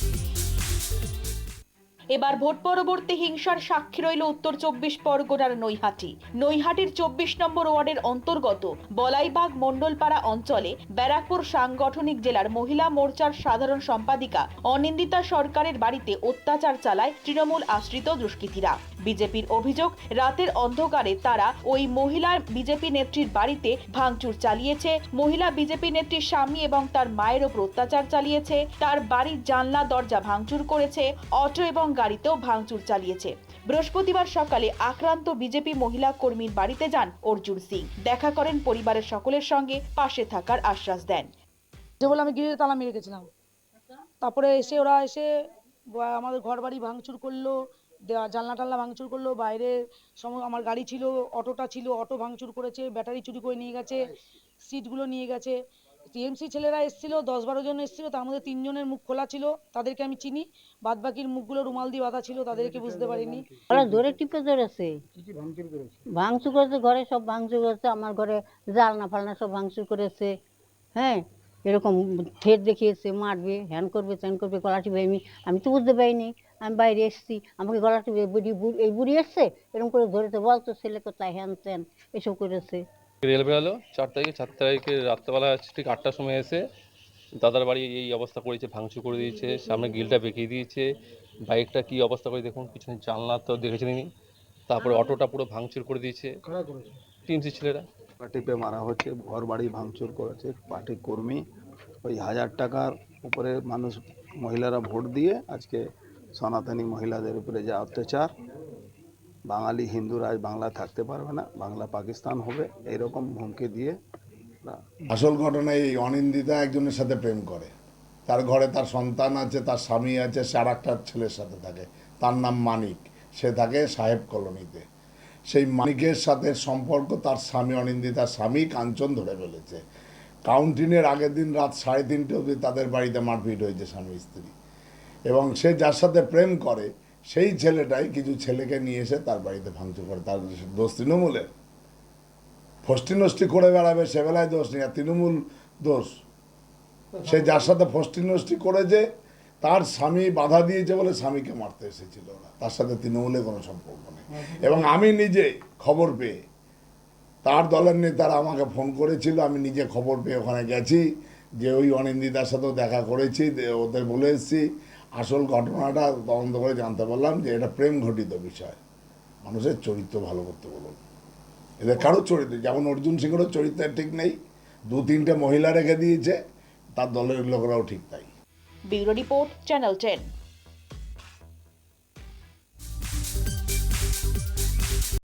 Bye. এবার vote পরবর্তী হিংসার সাক্ষী রইল উত্তর চব্বিশ পরগনার নৈহাটি। নৈহাটির চব্বিশ নম্বর ওয়ার্ডের অন্তর্গত বলাইবাগ মণ্ডলপাড়া অঞ্চলে ব্যারাকপুর সাংগঠনিক জেলার মহিলা মোর্চার সাধারণ সম্পাদিকা অনিন্দিতা সরকারের বাড়িতে অত্যাচার চালায় তৃণমূল আশ্রিত দুষ্কৃতীরা। বিজেপির অভিযোগ, রাতের অন্ধকারে তারা ওই মহিলা বিজেপি নেত্রীর বাড়িতে ভাঙচুর চালিয়েছে। মহিলা বিজেপি নেত্রীর স্বামী এবং তার মায়ের ওপর অত্যাচার চালিয়েছে। তার বাড়ির জানলা দরজা ভাঙচুর করেছে। অটো এবং গাড়িতেও ভাঙচুর চালিয়েছে। বৃহস্পতিবার সকালে আক্রান্ত বিজেপি মহিলা কর্মীর বাড়িতে যান অর্জুন সিং। দেখা করেন পরিবারের সকলের সঙ্গে পাশে থাকার আশ্বাস দেন। যে বলে আমি গিয়ে তালা মেরে গেছিলাম। তারপরে এসে ওরা এসে আমাদের ঘর বাড়ি ভাঙচুর করল জানলা টাল্লা ভাঙচুর করল, বাইরে সম, আমার গাড়ি ছিল, অটোটা ছিল, অটো ভাঙচুর করেছে, ব্যাটারি চুরি করে নিয়ে গেছে, সিটগুলো নিয়ে গেছে। টিএমসি ছেলেরা এসেছিল দশ বারো জন এসেছিল তার মধ্যে তিনজনের মুখ খোলা ছিল তাদেরকে আমি চিনি। বাদ বাকির মুখগুলো রুমাল দিয়ে বাঁধা ছিল তাদেরকে বুঝতে পারিনি। ওরা ধরে টিপে ধরেছে। ভাঙচুর করেছে? ঘরে সব ভাঙচুর করেছে আমার ঘরে জালনা ফালনা সব ভাঙচুর করেছে। হ্যাঁ এরকম ঠেট দেখিয়েছে মারবে হ্যান করবে ত্যান করবে গলা টিপে আমি আমি তো বুঝতে পারিনি। আমি বাইরে এসেছি আমাকে গলা টিপে বুড়ি বুড়ি- এই বুড়ি এসছে? এরকম করে ধরেছে বলতো ছেলে কোথায় হ্যান ত্যান এসব করেছে। রেল বেরালো চার তারিখে চার তারিখে রাত্রেবেলা ঠিক আটটার সময় এসে দাদার বাড়ি এই অবস্থা করেছে ভাঙচুর করে দিয়েছে সামনে গিলটা বেঁকিয়ে দিয়েছে। বাইকটা কি অবস্থা করে দেখুন পিছনে জানলা তো দেখেছেন তারপরে অটোটা পুরো ভাঙচুর করে দিয়েছে। টিএমসি ছেলেরা। টিপে মারা হচ্ছে ঘর বাড়ি ভাঙচুর করেছে পার্টি কর্মী। ওই হাজার টাকার উপরে মানুষ মহিলারা ভোট দিয়ে আজকে সনাতনী মহিলাদের উপরে যে অত্যাচার। বাঙালি হিন্দুরা আজ বাংলা থাকতে পারবে না, বাংলা পাকিস্তান হবে, এইরকম হুমকি দিয়ে আসল ঘটনা এই, অনিন্দিতা একজনের সাথে প্রেম করে। তার ঘরে তার সন্তান আছে, তার স্বামী আছে, সে আর একটা ছেলের সাথে থাকে। তার নাম মানিক। সে থাকে সাহেব কলোনিতে। সেই মানিকের সাথে সম্পর্ক তার স্বামী অনিন্দিতার স্বামী কাঞ্চন ধরে ফেলেছে। কাউন্টিনের আগের দিন রাত সাড়ে তিনটে অবধি তাদের বাড়িতে মারপিট হয়েছে স্বামী স্ত্রী এবং সে যার সাথে প্রেম করে সেই ছেলেটাই কিছু ছেলেকে নিয়ে এসে তার বাড়িতে ভাঙচুর করে। তার দোষ তৃণমূলের। ফষ্টি নষ্টি করে বেড়াবে, সে বেলায় দোষ নেই। আর তৃণমূল দোষ। সে যার সাথে ফষ্টি নষ্টি করেছে, তার স্বামী বাধা দিয়েছে বলে স্বামীকে মারতে এসেছিল ওরা। তার সাথে তৃণমূলের কোনো সম্পর্ক নেই। এবং আমি নিজে খবর পেয়ে, তার দলের নেতারা আমাকে ফোন করেছিল, আমি নিজে খবর পেয়ে ওখানে গেছি, যে ওই অনিন্দিতার সাথেও দেখা করেছি ওদের বলে এসেছি। আসল ঘটনাটা তদন্ত করে জানতে পারলাম যে এটা প্রেম ঘটিত বিষয়। মানুষের চরিত্র ভালো করতে বলুন। এদের কারও চরিত্র, যেমন অর্জুন সিংয়েরও চরিত্র ঠিক নেই। দু, তিনটে মহিলা রেখে দিয়েছে, তার দলের লোকরাও ঠিক তাই। Bureau report, channel ten.